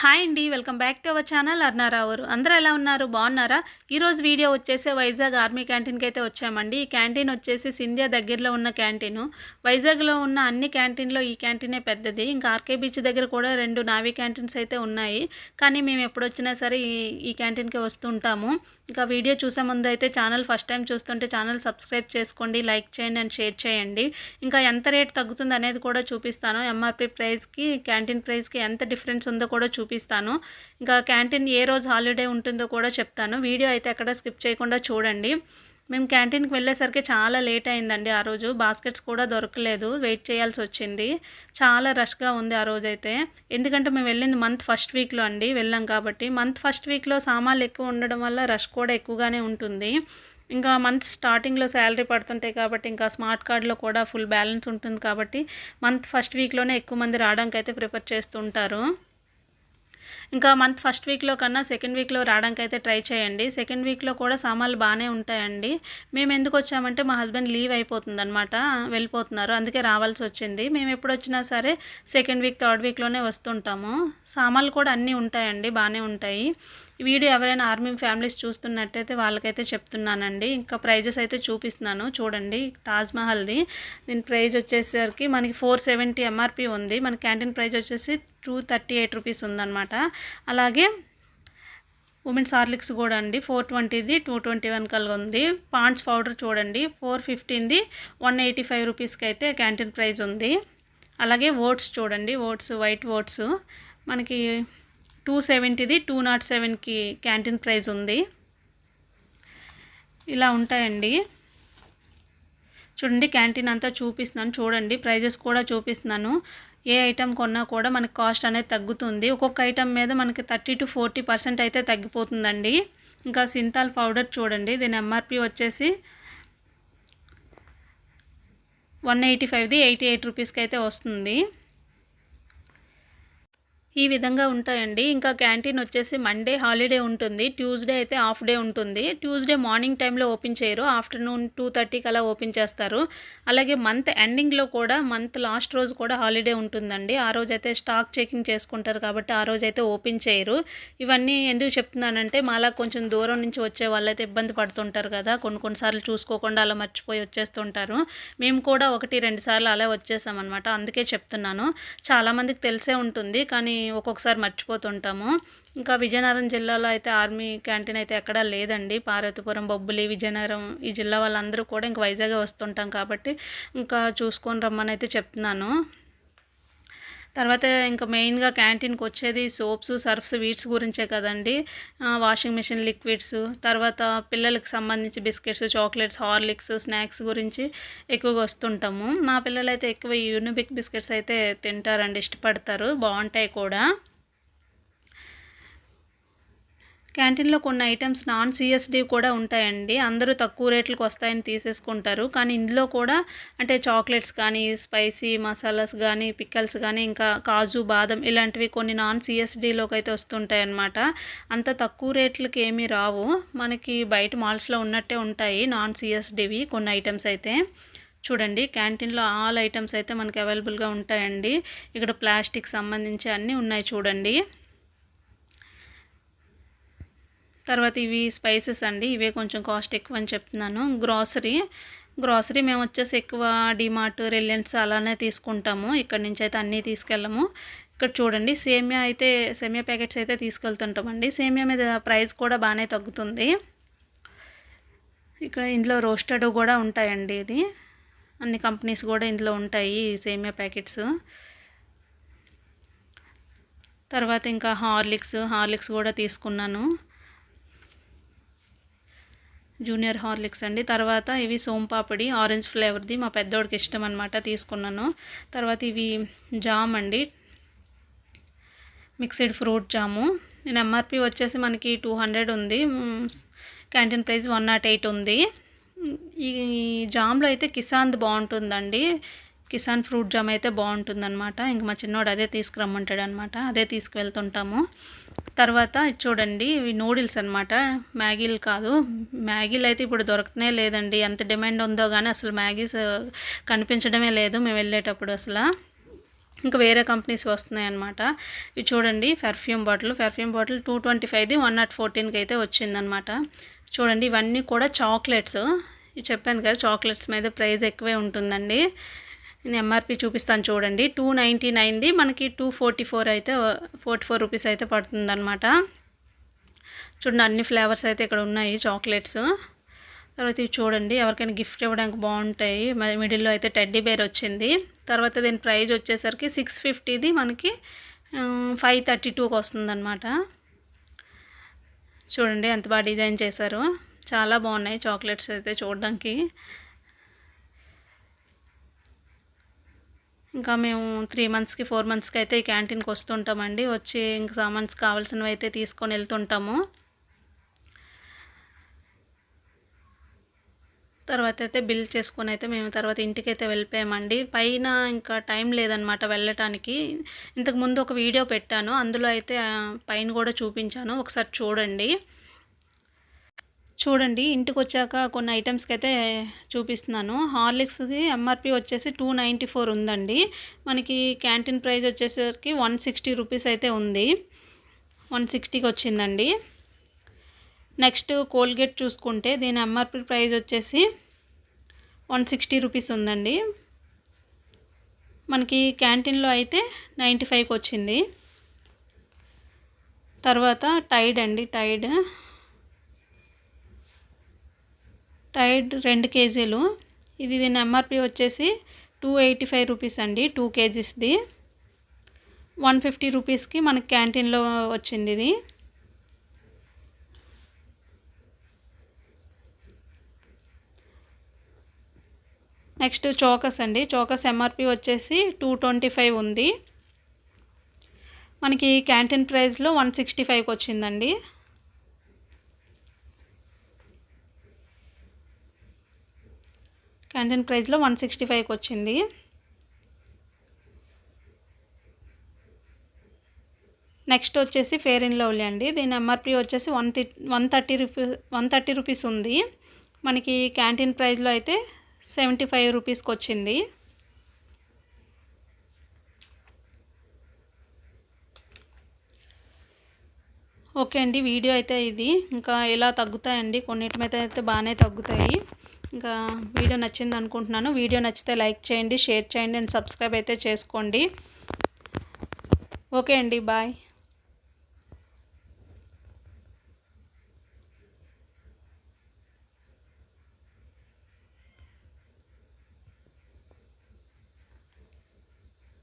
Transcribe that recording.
Hi అండి welcome back to our channel అర్నారావురు అందరూ ఎలా ఉన్నారు? బాగున్నారా? ఈరోజు వీడియో వచ్చేసి వైజాగ్ ఆర్మీ క్యాంటీన్కి అయితే వచ్చామండి. ఈ క్యాంటీన్ వచ్చేసి సింధ్యా దగ్గరలో ఉన్న క్యాంటీను. వైజాగ్లో ఉన్న అన్ని క్యాంటీన్లో ఈ క్యాంటీనే పెద్దది. ఇంకా ఆర్కే బీచ్ దగ్గర కూడా రెండు నావీ క్యాంటీన్స్ అయితే ఉన్నాయి. కానీ మేము ఎప్పుడు వచ్చినా సరే ఈ ఈ క్యాంటీన్కి వస్తుంటాము. ఇంకా వీడియో చూసే ముందు అయితే ఛానల్ ఫస్ట్ టైం చూస్తుంటే ఛానల్ సబ్స్క్రైబ్ చేసుకోండి లైక్ చేయండి అండ్ షేర్ చేయండి. ఇంకా ఎంత రేట్ తగ్గుతుంది అనేది కూడా చూపిస్తాను. ఎంఆర్పీ ప్రైస్కి క్యాంటీన్ ప్రైస్కి ఎంత డిఫరెన్స్ ఉందో కూడా చూపిస్తాను. ఇంకా క్యాంటీన్ ఏ రోజు హాలిడే ఉంటుందో కూడా చెప్తాను. వీడియో అయితే ఎక్కడ స్కిప్ చేయకుండా చూడండి. మేము క్యాంటీన్కి వెళ్ళేసరికి చాలా లేట్ అయిందండి ఆ రోజు. బాస్కెట్స్ కూడా దొరకలేదు. వెయిట్ చేయాల్సి వచ్చింది. చాలా రష్గా ఉంది ఆ రోజు అయితే. ఎందుకంటే మేము వెళ్ళింది మంత్ ఫస్ట్ వీక్లో అండి. వెళ్ళాం కాబట్టి. మంత్ ఫస్ట్ వీక్లో సామాన్లు ఎక్కువ ఉండడం వల్ల రష్ కూడా ఎక్కువగానే ఉంటుంది. ఇంకా మంత్ స్టార్టింగ్లో శాలరీ పడుతుంటాయి కాబట్టి ఇంకా స్మార్ట్ కార్డ్లో కూడా ఫుల్ బ్యాలెన్స్ ఉంటుంది కాబట్టి మంత్ ఫస్ట్ వీక్లోనే ఎక్కువ మంది రావడానికి అయితే ప్రిఫర్ చేస్తుంటారు. ఇంకా మంత్ ఫస్ట్ వీక్లో కన్నా సెకండ్ వీక్లో రావడానికి అయితే ట్రై చేయండి. సెకండ్ వీక్లో కూడా సామాన్లు బాగానే ఉంటాయండి. మేము ఎందుకు వచ్చామంటే మా హస్బెండ్ లీవ్ అయిపోతుందనమాట వెళ్ళిపోతున్నారు. అందుకే రావాల్సి వచ్చింది. మేము ఎప్పుడు వచ్చినా సరే సెకండ్ వీక్ థర్డ్ వీక్లోనే వస్తుంటాము. సామాన్లు కూడా అన్నీ ఉంటాయండి బాగానే ఉంటాయి. ఈ వీడియో ఎవరైనా ఆర్మీ ఫ్యామిలీస్ చూస్తున్నట్టయితే వాళ్ళకైతే చెప్తున్నానండి. ఇంకా ప్రైజెస్ అయితే చూపిస్తున్నాను. చూడండి తాజ్మహల్ది దీని ప్రైజ్ వచ్చేసరికి మనకి ఫోర్ సెవెంటీ ఎంఆర్పి ఉంది. మన క్యాంటీన్ ప్రైజ్ వచ్చేసి టూ థర్టీ ఎయిట్ రూపీస్ ఉందన్నమాట. అలాగే ఉమెన్స్ హార్లిక్స్ కూడా అండి. ఫోర్ ట్వంటీది టూ ట్వంటీ వన్ కల్గా ఉంది. పాండ్స్ పౌడర్ చూడండి ఫోర్ ఫిఫ్టీన్ది వన్ ఎయిటీ ఫైవ్ రూపీస్కి అయితే క్యాంటీన్ ప్రైజ్ ఉంది. అలాగే ఓట్స్ చూడండి ఓట్స్ వైట్ ఓట్స్. మనకి టూ సెవెంటీది టూ నాట్ సెవెన్కి క్యాంటీన్ ప్రైస్ ఉంది. ఇలా ఉంటాయండి. చూడండి క్యాంటీన్ అంతా చూపిస్తున్నాను. చూడండి ప్రైజెస్ కూడా చూపిస్తున్నాను. ఏ ఐటెం కొన్నా కూడా మనకి కాస్ట్ అనేది తగ్గుతుంది. ఒక్కొక్క ఐటెం మీద మనకి థర్టీ టు ఫోర్టీ పర్సెంట్ అయితే తగ్గిపోతుందండి. ఇంకా సింతాల్ పౌడర్ చూడండి దీని ఎంఆర్పి వచ్చేసి వన్ ఎయిటీ ఫైవ్ది ఎయిటీ ఎయిట్ రూపీస్కి అయితే వస్తుంది. ఈ విధంగా ఉంటాయండి. ఇంకా క్యాంటీన్ వచ్చేసి మండే హాలిడే ఉంటుంది. ట్యూస్డే అయితే హాఫ్ డే ఉంటుంది. ట్యూస్డే మార్నింగ్ టైంలో ఓపెన్ చేయరు. ఆఫ్టర్నూన్ టూ థర్టీకి అలా ఓపెన్ చేస్తారు. అలాగే మంత్ ఎండింగ్లో కూడా మంత్ లాస్ట్ రోజు కూడా హాలిడే ఉంటుందండి. ఆ రోజు అయితే స్టాక్ చెకింగ్ చేసుకుంటారు కాబట్టి ఆ రోజు అయితే ఓపెన్ చేయరు. ఇవన్నీ ఎందుకు చెప్తున్నానంటే మాలా కొంచెం దూరం నుంచి వచ్చే వాళ్ళైతే ఇబ్బంది పడుతుంటారు కదా. కొన్ని కొన్నిసార్లు చూసుకోకుండా అలా మర్చిపోయి వచ్చేస్తుంటారు. మేము కూడా ఒకటి రెండు సార్లు అలా వచ్చేసామన్నమాట. అందుకే చెప్తున్నాను. చాలామందికి తెలిసే ఉంటుంది. కానీ ఒక్కొక్కసారి మర్చిపోతుంటాము. ఇంకా విజయనగరం జిల్లాలో అయితే ఆర్మీ క్యాంటీన్ అయితే ఎక్కడా లేదండి. పార్వతీపురం బొబ్బులి విజయనగరం ఈ జిల్లా వాళ్ళందరూ కూడా ఇంకా వైజాగ్ వస్తుంటాం కాబట్టి ఇంకా చూసుకొని రమ్మని అయితే చెప్తున్నాను. తర్వాత ఇంకా మెయిన్గా క్యాంటీన్కి వచ్చేది సోప్స్ సర్ఫ్స్ వీట్స్ గురించే కదండి. వాషింగ్ మిషన్ లిక్విడ్స్ తర్వాత పిల్లలకి సంబంధించి బిస్కెట్స్ చాక్లెట్స్ హార్లిక్స్ స్నాక్స్ గురించి ఎక్కువగా వస్తుంటాము. మా పిల్లలైతే ఎక్కువ యూనిబిక్ బిస్కెట్స్ అయితే తింటారండి ఇష్టపడతారు. బాగుంటాయి కూడా. క్యాంటీన్లో కొన్ని ఐటమ్స్ నాన్ సిఎస్డి కూడా ఉంటాయండి. అందరూ తక్కువ రేట్లకు వస్తాయని తీసేసుకుంటారు. కానీ ఇందులో కూడా అంటే చాక్లెట్స్ కానీ స్పైసీ మసాలాస్ కానీ పిక్కల్స్ కానీ ఇంకా కాజు బాదం ఇలాంటివి కొన్ని నాన్ సిఎస్డిలోకి అయితే వస్తుంటాయి అన్నమాట అంత తక్కువ రేట్లకి ఏమీ రావు. మనకి బయట మాల్స్లో ఉన్నట్టే ఉంటాయి నాన్ సిఎస్డివి కొన్ని ఐటమ్స్ అయితే. చూడండి క్యాంటీన్లో ఆల్ ఐటమ్స్ అయితే మనకి అవైలబుల్గా ఉంటాయండి. ఇక్కడ ప్లాస్టిక్ సంబంధించి అన్నీ ఉన్నాయి చూడండి. తర్వాత ఇవి స్పైసెస్ అండి ఇవే కొంచెం కాస్ట్ ఎక్కువ అని చెప్తున్నాను. గ్రాసరీ గ్రాసరీ మేము వచ్చేసి ఎక్కువ డిమార్ట్ రిలయన్స్ అలానే తీసుకుంటాము. ఇక్కడ నుంచి అయితే అన్నీ తీసుకెళ్ళము. ఇక్కడ చూడండి సేమియా అయితే సేమియా ప్యాకెట్స్ అయితే తీసుకెళ్తుంటామండి. సేమియా మీద ప్రైస్ కూడా బాగానే తగ్గుతుంది. ఇక్కడ ఇందులో రోస్టెడ్ కూడా ఉంటాయండి ఇది. అన్ని కంపెనీస్ కూడా ఇందులో ఉంటాయి సేమియా ప్యాకెట్స్. తర్వాత ఇంకా హార్లిక్స్ హార్లిక్స్ కూడా తీసుకున్నాను. జూనియర్ హార్లిక్స్ అండి. తర్వాత ఇవి సోంపాపిడి ఆరెంజ్ ఫ్లేవర్ది మా పెద్దోడికి ఇష్టం అనమాట తీసుకున్నాను. తర్వాత ఇవి జామ్ అండి. Mixed fruit jam. నేను ఎంఆర్పి వచ్చేసి మనకి టూ హండ్రెడ్ ఉంది. Canteen price one nought eight ఉంది. ఈ జామ్లో అయితే కిసాన్ది బాగుంటుందండి. కిసాన్ ఫ్రూట్ జామ్ అయితే బాగుంటుందన్నమాట. ఇంక మా చిన్నోడు అదే తీసుకురమ్మంటాడు అనమాట అదే తీసుకువెళ్తుంటాము. తర్వాత చూడండి ఇవి నూడిల్స్ అనమాట మ్యాగీలు కాదు. మ్యాగీలు అయితే ఇప్పుడు దొరకనే లేదండి. ఎంత డిమాండ్ ఉందో కానీ అసలు మ్యాగీస్ కనిపించడమే లేదు మేము వెళ్ళేటప్పుడు అసలు. ఇంకా వేరే కంపెనీస్ వస్తున్నాయి అనమాట ఇవి చూడండి perfume bottle perfume bottle two twenty ఫైవ్ది one nought ఫోర్టీన్కి అయితే వచ్చిందనమాట చూడండి ఇవన్నీ కూడా చాక్లెట్స్ ఇవి చెప్పాను కదా చాక్లెట్స్ మీద ప్రైస్ ఎక్కువే ఉంటుందండి. నేను ఎంఆర్పి చూపిస్తాను చూడండి. టూ నైంటీ నైన్ది మనకి టూ ఫోర్టీ ఫోర్ అయితే ఫోర్టీ ఫోర్ రూపీస్ అయితే పడుతుందన్నమాట. చూడండి అన్ని ఫ్లేవర్స్ అయితే ఇక్కడ ఉన్నాయి చాక్లెట్స్ తర్వాత ఇవి చూడండి ఎవరికైనా గిఫ్ట్ ఇవ్వడానికి బాగుంటాయి. మరి మిడిల్లో అయితే టెడ్డీ బేర్ వచ్చింది. తర్వాత దీని ప్రైజ్ వచ్చేసరికి సిక్స్ ఫిఫ్టీది మనకి ఫైవ్ థర్టీ టూకి వస్తుందన్నమాట. చూడండి ఎంత బాగా డిజైన్ చేశారు. చాలా బాగున్నాయి చాక్లెట్స్ అయితే చూడడానికి. ఇంకా మేము త్రీ మంత్స్కి ఫోర్ మంత్స్కి అయితే ఈ క్యాంటీన్కి వస్తుంటామండి. వచ్చి ఇంకా సామాన్స్ కావాల్సినవి అయితే తీసుకొని వెళ్తుంటాము. తర్వాత అయితే బిల్ చేసుకొని అయితే మేము తర్వాత ఇంటికి అయితే వెళ్ళిపోయామండి. పైన ఇంకా టైం లేదనమాట వెళ్ళటానికి. ఇంతకుముందు ఒక వీడియో పెట్టాను. అందులో అయితే పైన కూడా చూపించాను. ఒకసారి చూడండి. చూడండి ఇంటికి వచ్చాక కొన్ని ఐటమ్స్కి అయితే చూపిస్తున్నాను. హార్లిక్స్కి ఎంఆర్పి వచ్చేసి టూ నైంటీ ఫోర్ ఉందండి. మనకి క్యాంటీన్ ప్రైస్ వచ్చేసరికి వన్ సిక్స్టీ రూపీస్ అయితే ఉంది. వన్ సిక్స్టీకి వచ్చిందండి. నెక్స్ట్ కోల్గేట్ చూసుకుంటే దీని ఎంఆర్పి ప్రైస్ వచ్చేసి వన్ సిక్స్టీ రూపీస్ ఉందండి. మనకి క్యాంటీన్లో అయితే నైంటీ ఫైవ్కి వచ్చింది. తర్వాత టైడ్ అండి టైడ్. టైడ్ రెండు కేజీలు. ఇది దీని ఎంఆర్పి వచ్చేసి టూ ఎయిటీ ఫైవ్ రూపీస్ అండి. టూ కేజీస్ది. వన్ ఫిఫ్టీ రూపీస్కి మనకి క్యాంటీన్లో వచ్చింది ఇది. నెక్స్ట్ చోకస్ అండి. చోకస్ ఎంఆర్పి వచ్చేసి టూ ట్వంటీ ఫైవ్ ఉంది. మనకి క్యాంటీన్ ప్రైస్లో వన్ సిక్స్టీ ఫైవ్కి వచ్చిందండి. క్యాంటీన్ ప్రైస్లో వన్ సిక్స్టీ ఫైవ్కి వచ్చింది. నెక్స్ట్ వచ్చేసి ఫేర్ ఇన్ లవ్లీ అండి. దీని ఎంఆర్పి వచ్చేసి one one thirty rupees one thirty rupees ఉంది. మనకి క్యాంటీన్ ప్రైస్లో అయితే సెవెంటీ ఫైవ్ రూపీస్కి వచ్చింది. ఓకే అండి వీడియో అయితే ఇది. ఇంకా ఇలా తగ్గుతాయండి? కొన్నిటి మీద అయితే బాగానే తగ్గుతాయి. ఇంకా వీడియో నచ్చింది అనుకుంటున్నాను. వీడియో నచ్చితే లైక్ చేయండి షేర్ చేయండి అండ్ సబ్స్క్రైబ్ అయితే చేసుకోండి. ఓకే అండి బాయ్.